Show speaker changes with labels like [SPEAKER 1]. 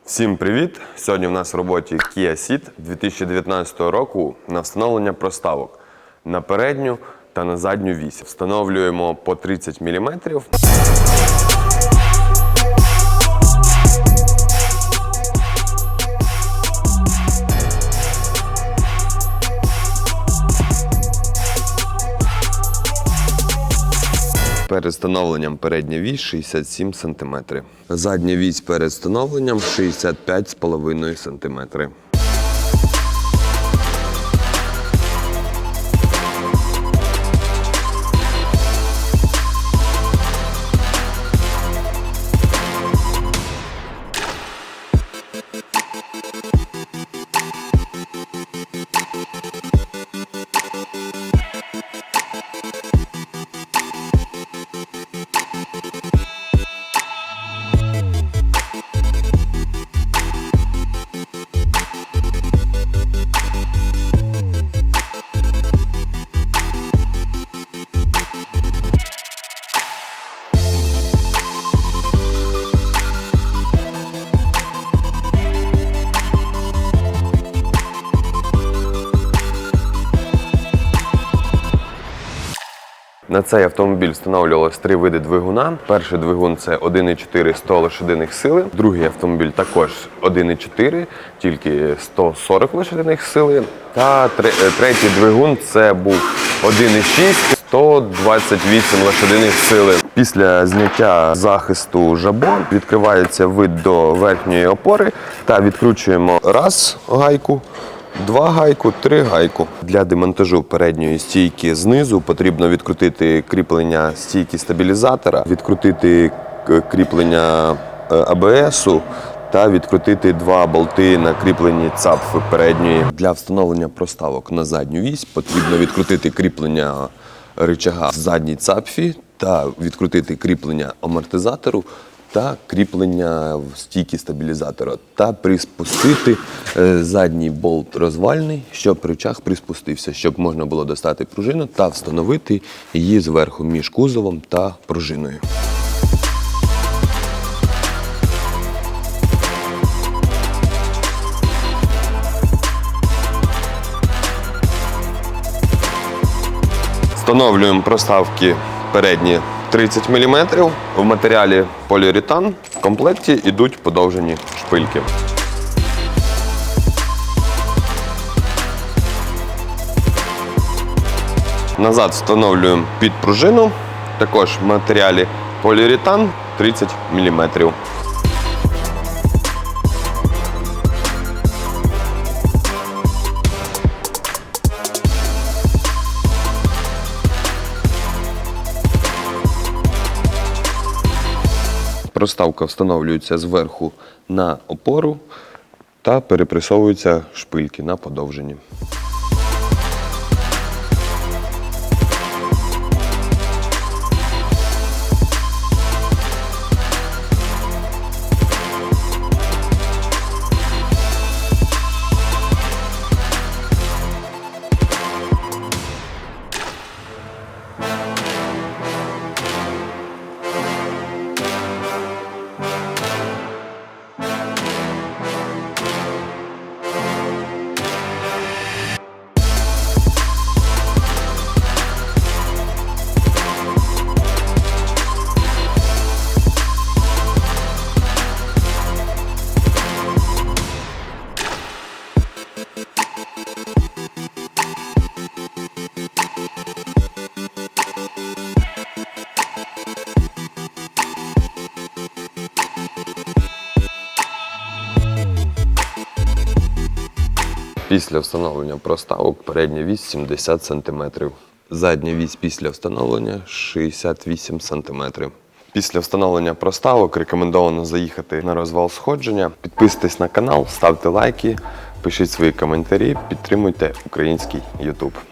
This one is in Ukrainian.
[SPEAKER 1] Всім привіт! Сьогодні в нас в роботі Kia Ceed 2019 року на встановлення проставок на передню та на задню вісь. Встановлюємо по 30 мм. Перед встановленням передня вісь 67 см. Задня вісь перед встановленням 65,5 см. На цей автомобіль встановлювалось три види двигуна. Перший двигун це 1,4 100 лошадиних сили. Другий автомобіль також 1,4, тільки 140 лошадиних сили. Та е, третій двигун це був 1,6 128 лошадиних сили. Після зняття захисту жабо відкривається вид до верхньої опори та відкручуємо раз гайку. Два гайку, три гайку. Для демонтажу передньої стійки знизу потрібно відкрутити кріплення стійки стабілізатора, відкрутити кріплення е, АБСу та відкрутити два болти на кріпленні цапфи передньої. Для встановлення проставок на задню вісь потрібно відкрутити кріплення рычага в задній цапфі та відкрутити кріплення амортизатору та кріплення в стійки стабілізатора та приспустити е, задній болт розвальний, щоб рычаг приспустився, щоб можна було достати пружину та встановити її зверху між кузовом та пружиною. Встановлюємо проставки передні 30 мм. В матеріалі поліуретан. В комплекті йдуть подовжені шпильки. Назад встановлюємо під пружину. Також в матеріалі поліуретан 30 мм. Проставка встановлюється зверху на опору та перепресовуються шпильки на подовженні. Після встановлення проставок передня вісь 70 см. Задня вісь після встановлення 68 см. Після встановлення проставок рекомендовано заїхати на розвал сходження. Підписуйтесь на канал, ставте лайки, пишіть свої коментарі, підтримуйте український YouTube.